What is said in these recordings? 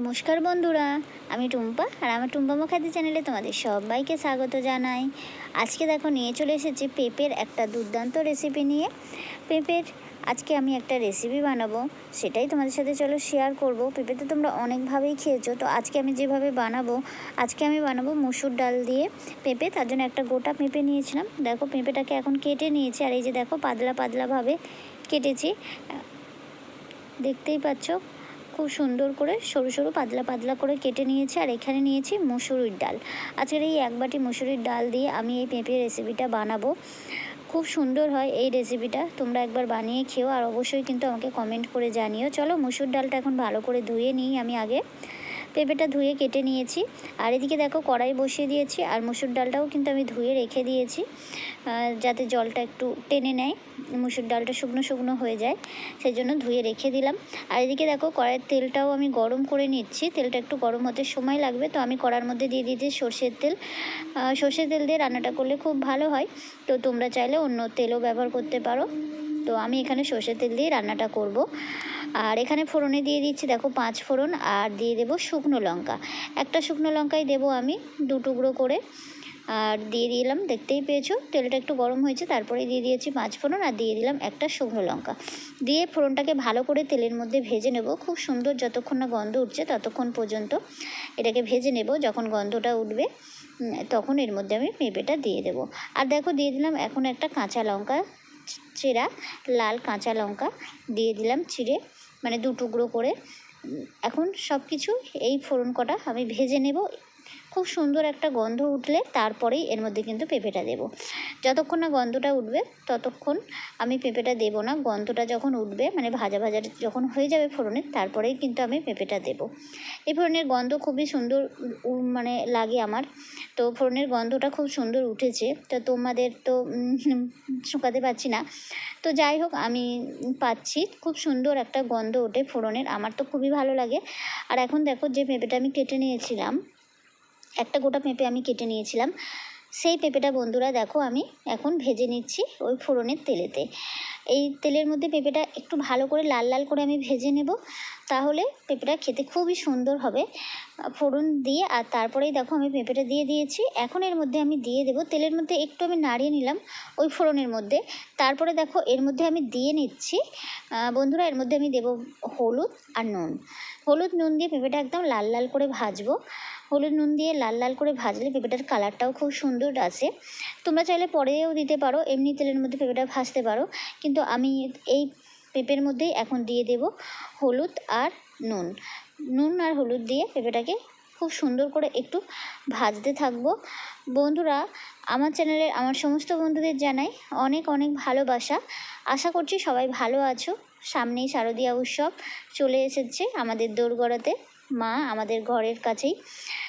নমস্কার বন্ধুরা, আমি টুম্পা আর আমার টুম্পা মুখার্জি চ্যানেলে তোমাদের সবাইকে স্বাগত জানাই। আজকে দেখো নিয়ে চলে এসেছি পেঁপের একটা দুর্দান্ত রেসিপি নিয়ে। পেঁপের আজকে আমি একটা রেসিপি বানাবো, সেটাই তোমাদের সাথে চলো শেয়ার করব। পেঁপে তো তোমরা অনেকভাবেই খেয়েছো, তো আজকে আমি যেভাবে বানাবো, আজকে আমি বানাবো মুসুর ডাল দিয়ে পেঁপে, তার জন্য একটা গোটা পেঁপে নিয়েছিলাম। দেখো পেঁপেটাকে এখন কেটে নিয়েছি, আর এই যে দেখো পাতলা পাতলাভাবে কেটেছি। দেখতেই পাচ্ছ খুব সুন্দর করে সরু সরু পাতলা পাতলা করে কেটে নিয়েছি আর এখানে নিয়েছি মুসুরির ডাল। আজকের এই এক বাটি মুসুরির ডাল দিয়ে আমি এই পেঁপে রেসিপিটা বানাবো। খুব সুন্দর হয় এই রেসিপিটা। তোমরা একবার বানিয়ে খেও আর অবশ্যই কিন্তু আমাকে কমেন্ট করে জানিও। চলো মুসুর ডালটা এখন ভালো করে ধুয়ে নিই আমি আগে। পেঁপেটা ধুয়ে কেটে নিয়েছি। আর এদিকে দেখো কড়াই বসিয়ে দিয়েছি, আর মুসুর ডালটাও কিন্তু আমি ধুয়ে রেখে দিয়েছি যাতে জলটা একটু টেনে নেয়, মুসুর ডালটা শুকনো শুকনো হয়ে যায় সেই জন্য ধুয়ে রেখে দিলাম। আর এদিকে দেখো কড়াইয়ের তেলটাও আমি গরম করে নিচ্ছি, তেলটা একটু গরম হতে সময় লাগবে, তো আমি কড়ার মধ্যে দিয়ে দিয়েছি সর্ষের তেল। সর্ষের তেল দিয়ে রান্নাটা করলে খুব ভালো হয়, তো তোমরা চাইলে অন্য তেলও ব্যবহার করতে পারো। তো আমি এখানে সর্ষের তেল দিয়ে রান্নাটা করব। আর এখানে ফোড়নে দিয়ে দিচ্ছি, দেখো পাঁচ ফোড়ন, আর দিয়ে দেবো শুকনো লঙ্কা। একটা শুকনো লঙ্কাই দেবো আমি দু টুকরো করে। আর দিয়ে দিলাম, দেখতেই পেয়েছ, তেলটা একটু গরম হয়েছে, তারপরে দিয়ে দিয়েছি পাঁচ ফোড়ন, আর দিয়ে দিলাম একটা শুকনো লঙ্কা। দিয়ে ফোড়নটাকে ভালো করে তেলের মধ্যে ভেজে নেব, খুব সুন্দর যতক্ষণ না গন্ধ উঠছে ততক্ষণ পর্যন্ত এটাকে ভেজে নেব, যখন গন্ধটা উঠবে তখন এর মধ্যে আমি পেঁপেটা দিয়ে দেবো। আর দেখো, দিয়ে দিলাম এখন একটা কাঁচা লঙ্কা চেরা, লাল, কাঁচা লঙ্কা দিয়ে দিলাম চিড়ে মানে দু টুকরো করে। এখন সব কিছু এই ফোড়ন কটা আমি ভেজে নেব। খুব সুন্দর একটা গন্ধ উঠলে তারপরেই এর মধ্যে কিন্তু পেঁপেটা দেবো। যতক্ষণ না গন্ধটা উঠবে, ততক্ষণ আমি পেঁপেটা দেবো না। গন্ধটা যখন উঠবে মানে ভাজা ভাজা যখন হয়ে যাবে ফোড়নের তারপরেই কিন্তু আমি পেঁপেটা দেবো। এই ফোড়নের গন্ধ খুবই সুন্দর মানে লাগে আমার। তো ফোড়নের গন্ধটা খুব সুন্দর উঠেছে। তো তোমাদের তো শুকাতে পারছি না। তো যাই হোক, আমি পাচ্ছি। খুব সুন্দর একটা গন্ধ ওঠে ফোড়নের। আমার তো খুবই ভালো লাগে। আর এখন দেখো যে পেঁপেটা আমি কেটে নিয়েছিলাম। একটা গোটা পেঁপে আমি কেটে নিয়েছিলাম। সেই পেঁপেটা বন্ধুরা দেখো আমি এখন ভেজে নিচ্ছি ওই ফোড়নের তেলেতে। এই তেলের মধ্যে পেঁপেটা একটু ভালো করে লাল লাল করে আমি ভেজে নেব, তাহলে পেঁপেটা খেতে খুবই সুন্দর হবে। ফোড়ন দিয়ে, আর তারপরেই দেখো আমি পেঁপেটা দিয়ে দিয়েছি। এখন এর মধ্যে আমি দিয়ে দেবো, তেলের মধ্যে একটু আমি নাড়িয়ে নিলাম ওই ফোড়নের মধ্যে। তারপরে দেখো এর মধ্যে আমি দিয়ে নিচ্ছি বন্ধুরা এর মধ্যে আমি দেবো হলুদ আর নুন। হলুদ, নুন দিয়ে পেঁপেটা একদম লাল লাল করে ভাজবো। হলুদ, নুন দিয়ে লাল লাল করে ভাজলে পেঁপেটার কালারটাও খুব সুন্দর আসে। তোমরা চাইলে পরেও দিতে পারো, এমনি তেলের মধ্যে পেঁপেটা ভাজতে পারো। কিন্তু আমি এই পেঁপের মধ্যেই এখন দিয়ে দেব হলুদ আর নুন। নুন আর হলুদ দিয়ে পেঁপেটাকে খুব সুন্দর করে একটু ভাজতে থাকব। বন্ধুরা, আমার চ্যানেলে, আমার সমস্ত বন্ধুদের জানাই অনেক অনেক ভালোবাসা। আশা করছি সবাই ভালো আছো। সামনেই শারদীয়া উৎসব চলে এসেছে আমাদের দোরগড়াতে। মা আমাদের ঘরের কাছেই।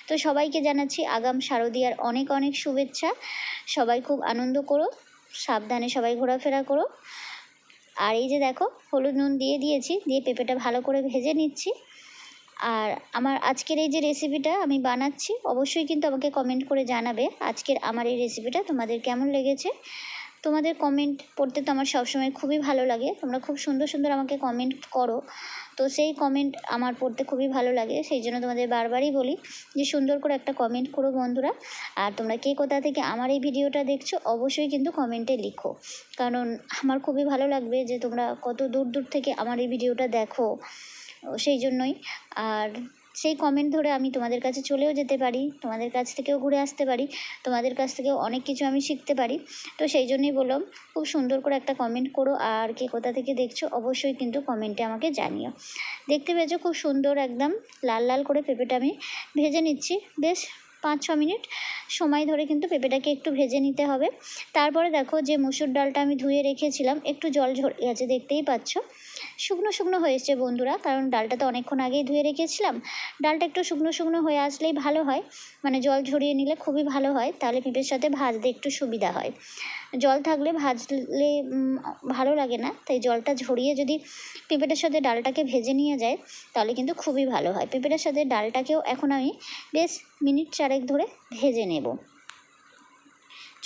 তো সবাইকে জানাচ্ছি আগাম শারদীয়ার অনেক অনেক শুভেচ্ছা। সবাই খুব আনন্দ করো, সাবধানে সবাই ঘোরাফেরা করো। আর এই যে দেখো, হলুদ নুন দিয়ে দিয়েছি, দিয়ে পেঁপেটা ভালো করে ভেজে নিচ্ছি। আর আমার আজকের এই যে রেসিপিটা আমি বানাচ্ছি, অবশ্যই কিন্তু আমাকে কমেন্ট করে জানাবে আজকের আমার এই রেসিপিটা তোমাদের কেমন লেগেছে। তোমাদের কমেন্ট পড়তে তো আমার সবসময় খুবই ভালো লাগে, তোমরা খুব সুন্দর সুন্দর আমাকে কমেন্ট করো। তো সেই কমেন্ট আমার পড়তে খুবই ভালো লাগে, সেই জন্য তোমাদের বারবারই বলি যে সুন্দর করে একটা কমেন্ট করো বন্ধুরা। আর তোমরা কে কোথা থেকে আমার এই ভিডিওটা দেখছ, অবশ্যই কিন্তু কমেন্টে লিখো। কারণ আমার খুবই ভালো লাগবে যে তোমরা কত দূর দূর থেকে আমার এই ভিডিওটা দেখো। সেই জন্যই। আর সেই কমেন্ট ধরে আমি তোমাদের কাছে চলেও যেতে পারি, তোমাদের কাছ থেকেও ঘুরে আসতে পারি, তোমাদের কাছ থেকেও অনেক কিছু আমি শিখতে পারি। তো সেই জন্যই বললাম, খুব সুন্দর করে একটা কমেন্ট করো, আর কে কোথা থেকে দেখছ অবশ্যই কিন্তু কমেন্টে আমাকে জানিও। দেখতে পেয়েছ খুব সুন্দর একদম লাল লাল করে পেঁপেটা আমি ভেজে নিচ্ছি। বেশ পাঁচ ছ মিনিট সময় ধরে কিন্তু পেঁপেটাকে একটু ভেজে নিতে হবে। তারপরে দেখো যে মুসুর ডালটা আমি ধুয়ে রেখেছিলাম, একটু জল ঝরে গেছে দেখতেই পাচ্ছ। শুকনো শুকনো হয়েছে বন্ধুরা, কারণ ডালটা তো অনেকক্ষণ আগেই ধুয়ে রেখেছিলাম। ডালটা একটু শুকনো শুকনো হয়ে আসলেই ভালো হয় মানে জল ঝরিয়ে নিলে খুবই ভালো হয়, তাহলে পেঁপের সাথে ভাজতে একটু সুবিধা হয়। জল থাকলে ভাজলে ভালো লাগে না, তাই জলটা ঝরিয়ে যদি পেঁপেটার সাথে ডালটাকে ভেজে নিয়ে যায়, তাহলে কিন্তু খুবই ভালো হয়। পেঁপেটার সাথে ডালটাকেও এখন আমি বেশ মিনিট চারেক ধরে ভেজে নেব।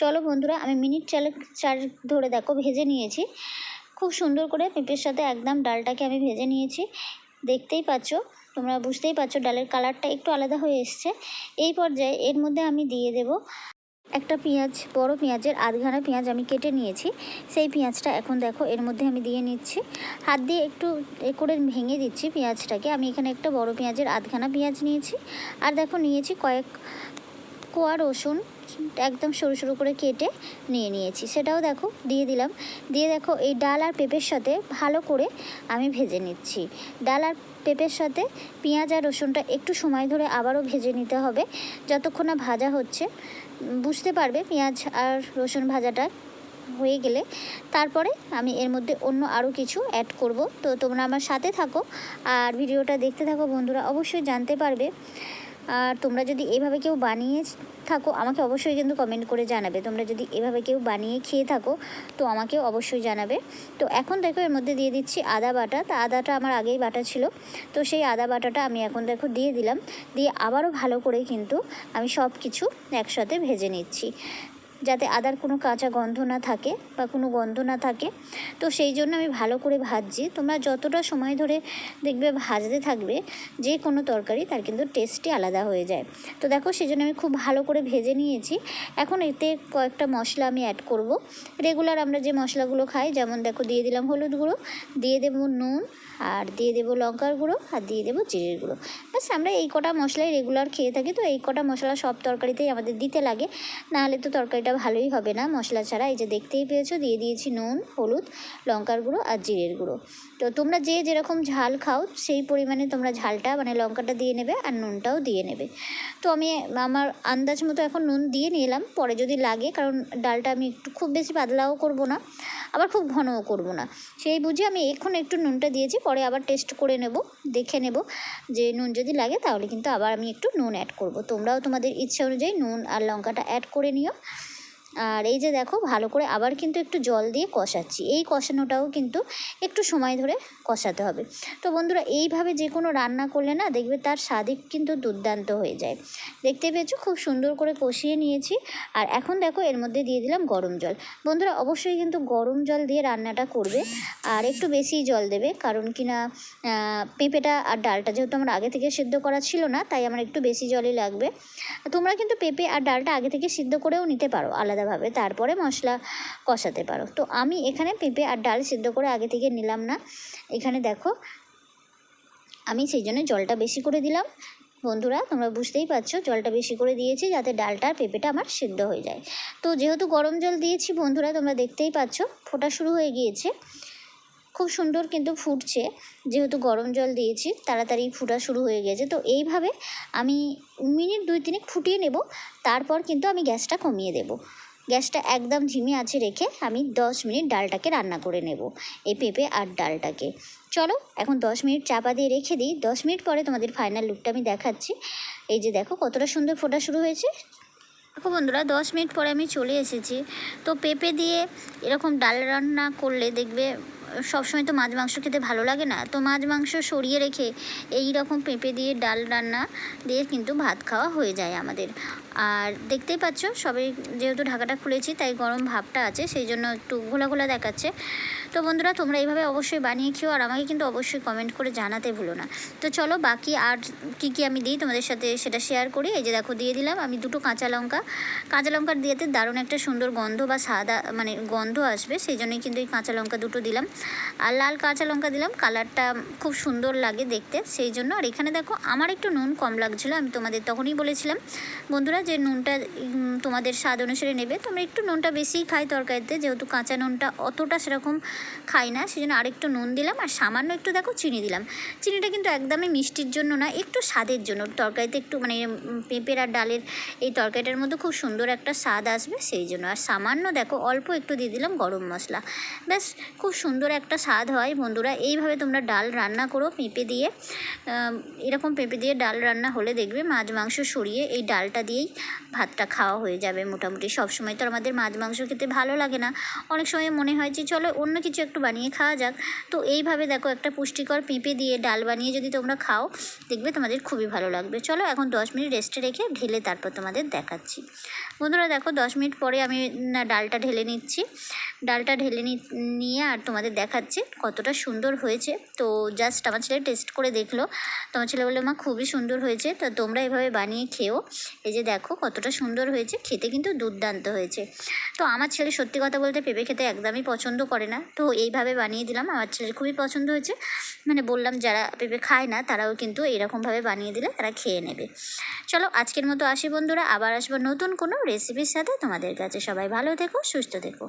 চলো বন্ধুরা, আমি মিনিট চারেক চার ধরে দেখো, ভেজে নিয়েছি। খুব সুন্দর করে পেঁপের সাথে একদম ডালটাকে আমি ভেজে নিয়েছি। দেখতেই পাচ্ছ, তোমরা বুঝতেই পারছ ডালের কালারটা একটু আলাদা হয়ে এসছে। এই পর্যায়ে এর মধ্যে আমি দিয়ে দেব একটা পেঁয়াজ, বড় পেঁয়াজের আধঘানা পেঁয়াজ আমি কেটে নিয়েছি। সেই পেঁয়াজটা এখন দেখো এর মধ্যে আমি দিয়ে নিচ্ছি। হাত দিয়ে একটু এ করে ভেঙে দিচ্ছি পেঁয়াজটাকে। আমি এখানে একটা বড় পেঁয়াজের আধখানা পেঁয়াজ নিয়েছি। আর দেখো নিয়েছি কয়েক কোয়া রসুন একদম সরু সরু করে কেটে নিয়ে নিয়েছি। সেটাও দেখো, দিয়ে দিলাম। দিয়ে দেখো, এই ডাল আর পেঁপের সাথে ভালো করে আমি ভেজে নিচ্ছি। ডাল আর পেঁপের সাথে পেঁয়াজ আর রসুনটা একটু সময় ধরে আবারও ভেজে নিতে হবে। যতক্ষণ না ভাজা হচ্ছে বুঝতে পারবে পেঁয়াজ আর রসুন ভাজাটা হয়ে গেলে। তারপরে আমি এর মধ্যে অন্য আরও কিছু অ্যাড করব। তো তোমরা আমার সাথে থাকো আর ভিডিওটা দেখতে থাকো। বন্ধুরা অবশ্যই জানতে পারবে। আর তোমরা যদি এভাবে কেউ বানিয়ে থাকো, আমাকে অবশ্যই কিন্তু কমেন্ট করে জানাবে। তোমরা যদি এভাবে কেউ বানিয়ে খেয়ে থাকো, তো আমাকে অবশ্যই জানাবে। তো এখন দেখো এর মধ্যে দিয়ে দিচ্ছি আদা বাটা। তা আদাটা আমার আগেই বাটা ছিল। তো সেই আদা বাটাটা আমি এখন দেখো দিয়ে দিলাম। দিয়ে আবারও ভালো করে কিন্তু আমি সব কিছু একসাথে ভেজে নিচ্ছি। যাতে আদার কোনো কাঁচা গন্ধ না থাকে বা কোনো গন্ধ না থাকে। তো সেই জন্য আমি ভালো করে ভাজছি। তোমরা যতটা সময় ধরে দেখবে ভাজতে থাকবে, যে কোনো তরকারি তার কিন্তু টেস্টই আলাদা হয়ে যায়। তো দেখো সেই জন্য আমি খুব ভালো করে ভেজে নিয়েছি। এখন এতে কয়েকটা মশলা আমি অ্যাড করব। রেগুলার আমরা যে মশলাগুলো খাই, যেমন দেখো দিয়ে দিলাম হলুদ গুঁড়ো, দিয়ে দেবো নুন, আর দিয়ে দেবো লঙ্কার গুঁড়ো, আর দিয়ে দেবো জিরের গুঁড়ো। ব্যাস, আমরা এই কটা মশলাই রেগুলার খেয়ে থাকি, তো এই কটা মশলা সব তরকারিতেই আমাদের দিতে লাগে। নাহলে তো তরকারিটা ভালোই হবে না। মশলা ছাড়া এই যে দেখতেই পেয়েছ, দিয়ে দিয়েছি নুন, হলুদ, লঙ্কার গুঁড়ো আর জিরের গুঁড়ো। তো তোমরা যে যেরকম ঝাল খাও, সেই পরিমাণে তোমরা ঝালটা মানে লঙ্কাটা দিয়ে নেবে আর নুনটাও দিয়ে নেবে। তো আমি আমার আন্দাজ মতো এখন নুন দিয়ে নিলাম। পরে যদি লাগে, কারণ ডালটা আমি একটু খুব বেশি পাতলাও করব না, আবার খুব ঘনও করব না। সেই বুঝে আমি এখন একটু নুনটা দিয়েছি, পরে আবার টেস্ট করে নেব, দেখে নেব যে নুন যদি লাগে তাহলে কিন্তু আবার আমি একটু নুন অ্যাড করব। তোমরাও তোমাদের ইচ্ছা অনুযায়ী নুন আর লঙ্কাটা অ্যাড করে নিও। আর এই যে দেখো, ভালো করে আবার কিন্তু একটু জল দিয়ে কষাচ্ছি। এই কষানোটাও কিন্তু একটু সময় ধরে কষাতে হবে। তো বন্ধুরা, এইভাবে যে কোনো রান্না করলে না, দেখবে তার স্বাদই কিন্তু দুর্দান্ত হয়ে যায়। দেখতে পেয়েছ? খুব সুন্দর করে কষিয়ে নিয়েছি। আর এখন দেখো, এর মধ্যে দিয়ে দিলাম গরম জল। বন্ধুরা, অবশ্যই কিন্তু গরম জল দিয়ে রান্নাটা করবে। আর একটু বেশি জল দেবে। কারণ কি না পেঁপেটা আর ডালটা যেহেতু আমার আগে থেকে সিদ্ধ করা ছিল না, তাই আমার একটু বেশি জলই লাগবে। তোমরা কিন্তু পেঁপে আর ডালটা আগে থেকে সিদ্ধ করেও নিতে পারো আলাদাভাবে তারপরে মশলা কষাতে পারো। তো আমি এখানে পেঁপে আর ডাল সিদ্ধ করে আগে থেকে নিলাম না। এখানে দেখো, আমি সেই জন্য জলটা বেশি করে দিলাম। বন্ধুরা, তোমরা বুঝতেই পারছ, জলটা বেশি করে দিয়েছি যাতে ডালটা পেঁপেটা আমার সিদ্ধ হয়ে যায়। তো যেহেতু গরম জল দিয়েছি, বন্ধুরা, তোমরা দেখতেই পাচ্ছ, ফোটা শুরু হয়ে গিয়েছে। খুব সুন্দর কিন্তু ফুটছে, যেহেতু গরম জল দিয়েছি, তাড়াতাড়ি ফুটা শুরু হয়ে গেছে। তো এইভাবে আমি মিনিট দুই তিনেক ফুটিয়ে নেব, তারপর কিন্তু আমি গ্যাসটা কমিয়ে দেব। গ্যাসটা একদম ঝিমে আছে রেখে আমি দশ মিনিট ডালটাকে রান্না করে নেব, এই পেঁপে আর ডালটাকে। চলো, এখন দশ মিনিট চাপা দিয়ে রেখে দিই। দশ মিনিট পরে তোমাদের ফাইনাল লুকটা আমি দেখাচ্ছি। এই যে দেখো, কতটা সুন্দর ফোটা শুরু হয়েছে। দেখো বন্ধুরা, দশ মিনিট পরে আমি চলে এসেছি। তো পেঁপে দিয়ে এরকম ডাল রান্না করলে দেখবে সবসময় তো মাছ, মাংস খেতে ভালো লাগে না। তো মাছ, মাংস সরিয়ে রেখে এই রকম পেঁপে দিয়ে ডাল রান্না দিয়ে কিন্তু ভাত খাওয়া হয়ে যায় আমাদের। আর দেখতেই পাচ্ছ সবাই যেহেতু ঢাকাটা খুলেছি, তাই গরম ভাবটা আছে, সেই জন্য একটু ঘোলা ঘোলা দেখাচ্ছে। তো বন্ধুরা, তোমরা এইভাবে অবশ্যই বানিয়ে খেও, আর আমাকে কিন্তু অবশ্যই কমেন্ট করে জানাতে ভুলো না। তো চলো, বাকি আর কী কী আমি দিই তোমাদের সাথে সেটা শেয়ার করি। এই যে দেখো, দিয়ে দিলাম আমি দুটো কাঁচা লঙ্কা। কাঁচা লঙ্কার দিয়েতে দারুণ একটা সুন্দর গন্ধ বা সাদা মানে গন্ধ আসবে, সেই জন্যই কিন্তু এই কাঁচা লঙ্কা দুটো দিলাম। আর লাল কাঁচা লঙ্কা দিলাম, কালারটা খুব সুন্দর লাগে দেখতে, সেই জন্য। আর এখানে দেখো, আমার একটু নুন কম লাগছিল, আমি তোমাদের তখনই বলেছিলাম। বন্ধুরা, যে নুনটা তোমাদের স্বাদ অনুসারে নেবে। তোমরা একটু নুনটা বেশিই খাই তরকারিতে, যেহেতু কাঁচা নুনটা অতটা সেরকম খাই না, সেই জন্য আরেকটু নুন দিলাম। আর সামান্য একটু, দেখো, চিনি দিলাম। চিনিটা কিন্তু একদমই মিষ্টির জন্য না, একটু স্বাদের জন্য। তরকারিতে একটু মানে পেঁপের আর ডালের এই তরকারিটার মধ্যে খুব সুন্দর একটা স্বাদ আসবে, সেই জন্য। আর সামান্য, দেখো, অল্প একটু দিয়ে দিলাম গরম মশলা। ব্যাস, খুব সুন্দর একটা স্বাদ হয়। বন্ধুরা, এইভাবে তোমরা ডাল রান্না করো পেঁপে দিয়ে। এরকম পেঁপে দিয়ে ডাল রান্না হলে দেখবে মাছ মাংস সরিয়ে এই ডালটা দিয়েই ভাতটা খাওয়া হয়ে যাবে মোটামুটি। সব সময় তো আমাদের মাছ মাংস খেতে ভালো লাগে না। অনেক সময় মনে হয় যে, চলো অন্য কিছু একটু বানিয়ে খাওয়া যাক। তো এইভাবে দেখো একটা পুষ্টিকর পেঁপে দিয়ে ডাল বানিয়ে যদি তোমরা খাও, দেখবে তোমাদের খুবই ভালো লাগবে। চলো এখন দশ মিনিট রেস্টে রেখে ঢেলে তারপর তোমাদের দেখাচ্ছি। বন্ধুরা, দেখো দশ মিনিট পরে আমি ডালটা ঢেলে নিচ্ছি। ডালটা ঢেলে নিয়ে আর তোমাদের দেখাচ্ছে কতটা সুন্দর হয়েছে। তো জাস্ট আমার ছেলে টেস্ট করে দেখল। তো আমার ছেলে বলল, মা, খুবই সুন্দর হয়েছে। তো তোমরা এভাবে বানিয়ে খেও। এই যে দেখো কতটা সুন্দর হয়েছে। খেতে কিন্তু দুর্দান্ত হয়েছে। তো আমার ছেলে সত্যি কথা বলতে পেঁপে খেতে একদমই পছন্দ করে না। তো এইভাবে বানিয়ে দিলাম। আমার ছেলের খুবই পছন্দ হয়েছে। মানে বললাম, যারা পেঁপে খায় না, তারাও কিন্তু এরকমভাবে বানিয়ে দিলে তারা খেয়ে নেবে। চলো, আজকের মতো আসি বন্ধুরা। আবার আসব নতুন কোনো রেসিপির সাথে। তোমাদের কাছে সবাই ভালো থেকো, সুস্থ থেকো।